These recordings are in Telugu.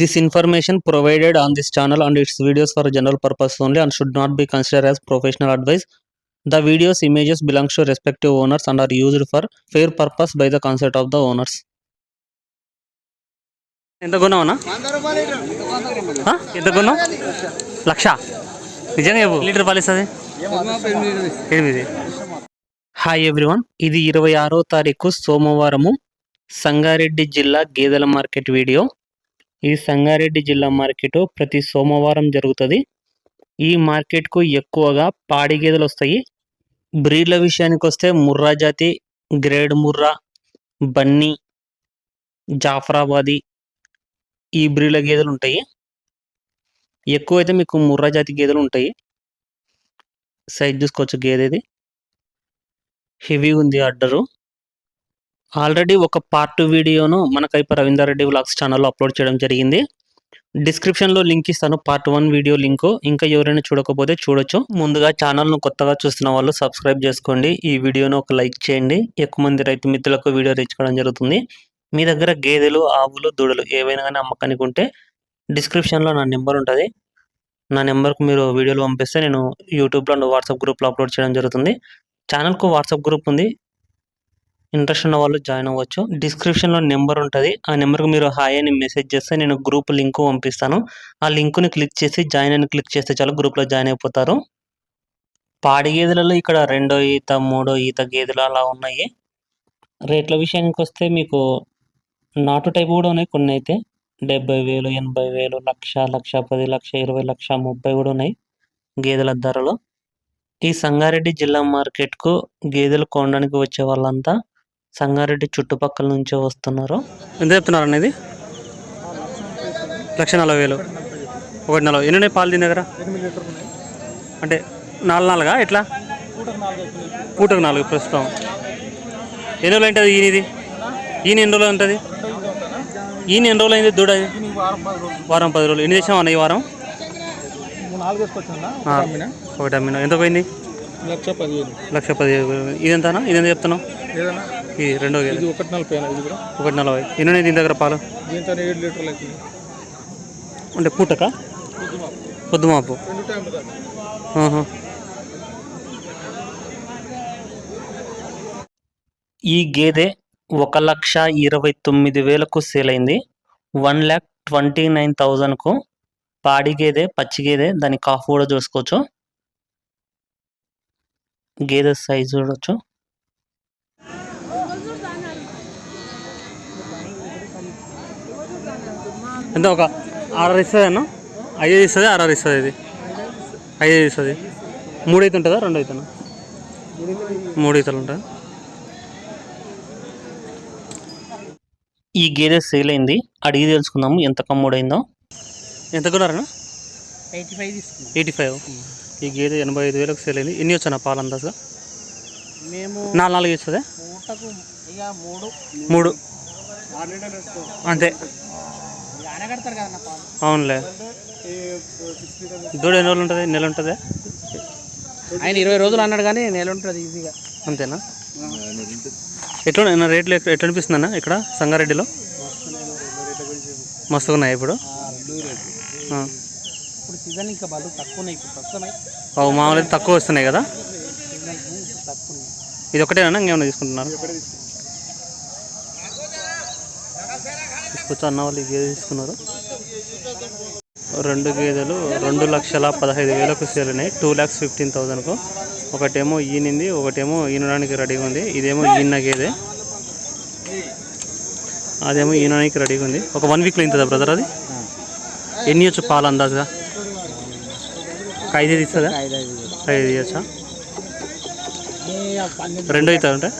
This information provided on this channel and its videos for general purpose only and should not be consider as professional advice the videos images belongs to respective owners and are used for fair purpose by the concept of the owners ఎంత కొన్నావునా ఎంత కొన్నావు లక్ష. నిజంగా చెప్పు. లీటర్ పాలిస్తుంది ఎనిమిది. హాయ్ ఎవ్రీవన్ ఇది ఇరవై ఆరో తారీఖు సోమవారము సంగారెడ్డి జిల్లా గేదెల మార్కెట్ వీడియో. ఈ సంగారెడ్డి జిల్లా మార్కెట్ ప్రతి సోమవారం జరుగుతుంది. ఈ మార్కెట్కు ఎక్కువగా పాడి గేదెలు వస్తాయి. బ్రీడ్ల విషయానికి వస్తే ముర్రా జాతి గ్రేడ్ ముర్రా బన్నీ జాఫరాబాది ఈ బ్రీడ్ల గేదెలు ఉంటాయి. ఎక్కువైతే మీకు ముర్రా జాతి గేదెలు ఉంటాయి. సైజ్ చూసుకోవచ్చు గేదెది. హెవీ ఉంది అడ్డరు ఆల్రెడీ ఒక పార్ట్ వీడియోను మన కైప రవీందర్ రెడ్డి వ్లాగ్స్ ఛానల్లో అప్లోడ్ చేయడం జరిగింది. డిస్క్రిప్షన్లో లింక్ ఇస్తాను పార్ట్ వన్ వీడియో లింక్. ఇంకా ఎవరైనా చూడకపోతే చూడొచ్చు. ముందుగా ఛానల్ను కొత్తగా చూస్తున్న వాళ్ళు సబ్స్క్రైబ్ చేసుకోండి. ఈ వీడియోను ఒక లైక్ చేయండి. ఎక్కువ మంది రైతు మిత్రులకు వీడియో రీచ్ జరుగుతుంది. మీ దగ్గర గేదెలు ఆవులు దూడలు ఏవైనా కానీ అమ్మకానికి ఉంటే డిస్క్రిప్షన్లో నా నెంబర్ ఉంటుంది. నా నెంబర్కు మీరు వీడియోలు పంపిస్తే నేను యూట్యూబ్లో వాట్సాప్ గ్రూప్లో అప్లోడ్ చేయడం జరుగుతుంది. ఛానల్కు వాట్సాప్ గ్రూప్ ఉంది. ఇంట్రెస్ట్ ఉన్న వాళ్ళు జాయిన్ అవ్వచ్చు. డిస్క్రిప్షన్లో నెంబర్ ఉంటుంది. ఆ నెంబర్కి మీరు హాయ్ అని మెసేజ్ చేస్తే నేను గ్రూప్ లింక్ పంపిస్తాను. ఆ లింక్ని క్లిక్ చేసి జాయిన్ అని క్లిక్ చేస్తే చాలు గ్రూప్లో జాయిన్ అయిపోతారు. పాడి గేదెలలో ఇక్కడ రెండో ఈత మూడో ఈత గేదెలు అలా ఉన్నాయి. రేట్ల విషయానికి వస్తే మీకు నాటు టైప్ కూడా ఉన్నాయి. కొన్ని అయితే డెబ్బై వేలు ఎనభై వేలు లక్ష లక్ష పది లక్ష ఇరవై లక్ష ముప్పై కూడా ఉన్నాయి గేదెల ధరలు. ఈ సంగారెడ్డి జిల్లా మార్కెట్కు గేదెలు కొనడానికి వచ్చే వాళ్ళంతా సంగారెడ్డి చుట్టుపక్కల నుంచే వస్తున్నారు. ఎంత చెప్తున్నారు అనేది లక్ష నలభై వేలు. ఒకటి నలభై. ఎన్ని ఉన్నాయి పాలు దీని దగ్గర? అంటే నాలుగు నాలుగా? ఎట్లా? పూటకు నాలుగు ప్రస్తుతం. ఎన్ని రోజులు ఉంటుంది ఈయనది ఈయన ఎన్ని రోజులు ఉంటుంది? ఈయన ఎన్ని రోజులు అయింది దూడ? వారం పది రోజులు. ఎన్ని చేసాం అన్న ఈ వారం? ఒకటి అమ్మిన. ఎంత పోయింది? లక్ష పదివేలు లక్ష పదిహేను. ఇది ఎంతనా ఇది ఎంత చెప్తున్నావు ఇది రెండో ఇది ఒకటి నలభై ఇది కూడా. ఒకటి నలభై. ఎన్ని దీని దగ్గర పాలు? దీంతో ఏడు లీటర్లు అవుతుంది అంటే పూటక? పొద్దుమాపు. ఈ గేదె ఒక లక్ష ఇరవై తొమ్మిది వేలకు సేల్ అయింది. వన్ ల్యాక్ ట్వంటీ నైన్ థౌజండ్కు పాడి గేదె పచ్చి గేదె దాని కాఫ్ కూడా చూసుకోవచ్చు. గేదె సైజ్ చూడొచ్చు. ఎంత? ఒక ఆర్ఆర్ ఇస్తుంది అన్న? ఐదు ఇస్తుంది ఆర్ఆర్ ఇస్తుంది ఇది. ఐదు ఇస్తుంది. మూడు అయితే ఉంటుందా? రెండు అవుతుందా మూడు ఈతలు ఉంటాయి ఈ గేదె సేల్ అయింది. అడిగి తెలుసుకుందాము ఎంత కమ్ముడైందో. ఎంత కొన్నారన్నా? Eighty five eighty five. ఈ గేదె ఎనభై ఐదు వేలకు సేల్ అయింది. ఎన్ని వచ్చాను పాలు అందాజుగా మేము నాలుగు నాలుగు ఇస్తుంది? మూడు అంతే. అవునులే. దూడ ఎన్ని రోజులు ఉంటుంది? నెల ఉంటుంది? ఆయన ఇరవై రోజులు అన్నాడు కానీ నెల ఉంటుంది ఈజీగా. అంతేనా? ఎట్లా నా రేట్లు ఎట్లా ఎట్లా అనిపిస్తుంది అన్న ఇక్కడ సంగారెడ్డిలో? మస్తుగా ఉన్నాయి ఇప్పుడు. ఇప్పుడు సీజన్ ఇంకా బలు తక్కువ ఉన్నాయి ఇప్పుడు మామూలు అయితే తక్కువ వస్తున్నాయి కదా? ఉన్నాయి ఇది ఒకటేనా? ఇంకేమైనా తీసుకుంటున్నారు? తీసుకొచ్చి అన్న వాళ్ళు గేదె తీసుకున్నారు. రెండు గేదెలు రెండు లక్షల పదహైదు వేలకు సేల్ అయినాయి. టూ ల్యాక్స్ ఫిఫ్టీన్ థౌజండ్కు ఒకటేమో ఈనింది ఒకటేమో ఈనడానికి రెడీగా ఉంది. ఇదేమో ఈన గేదె. అదేమో ఈనడానికి రెడీగా ఉంది. ఒక వన్ వీక్లో ఇంతుందా బ్రదర్ అది? ఎన్ని వచ్చు పాలు అందాజుగా? ఐదు ఇస్తుందా ఐదు ఐదు ఐదు ఇవ్వచ్చా రెండు అవుతుంది అంటే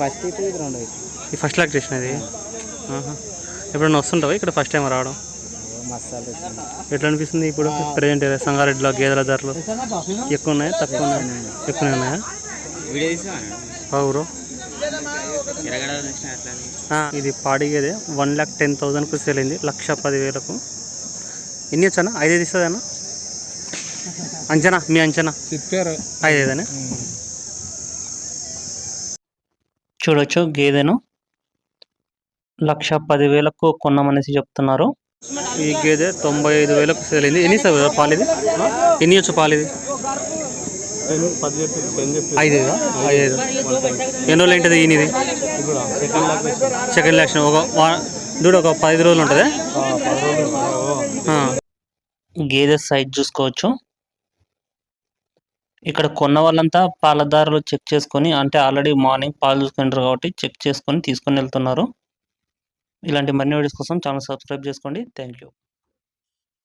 ఫస్ట్ అయితే ఇది రెండు అయితే ఈ ఫస్ట్ లాక్ చేసినది ఆహా. ఎప్పుడన్నా వస్తుంటావా ఇక్కడ ఫస్ట్ టైం రావడం? ఎట్లా అనిపిస్తుంది ఇప్పుడు? ప్రజెంట్ సంగారెడ్డిలో గేదెల ధరలు ఎక్కువ ఉన్నాయా? తక్కువ ఉన్నాయా? ఎక్కువనే ఉన్నాయా? అట్లా ఇది పాడి గేదె. వన్ ల్యాక్ టెన్ థౌజండ్కు సేల్ అయింది. లక్ష పదివేలకు. ఎన్ని వచ్చానా ఐదైదు ఇస్తుందన్నా అంచనా మీ అంచనా? చెప్పారు. ఐదైదనే? చూడొచ్చు గేదెను. లక్ష పదివేలకు కొన్నామనేసి చెప్తున్నారు. ఈ గేదె తొంభై ఐదు వేలకు సేల్ అయింది ఎన్ని కదా పాలు ఇది ఎన్ని వచ్చు పాలు ఇది ఐదు ఐదా? ఎన్ని రోజులు ఏంటిది ఈయనది? సెకండ్ లాక్ ఇస్తాం. సెకండ్ లక్ష్యం ఒక దూడ ఒక పది రోజులు ఉంటుంది. గేదె సైజ్ చూసుకోవచ్చు. ఇక్కడ కొన్న వాళ్ళంతా పాలదారులు చెక్ చేసుకొని అంటే ఆల్రెడీ మార్నింగ్ పాలు చూసుకుంటారు కాబట్టి చెక్ చేసుకొని తీసుకొని వెళ్తున్నారు. ఇలాంటి మరిన్ని వీడియోస్ కోసం ఛానల్ సబ్స్క్రైబ్ చేసుకోండి. Thank you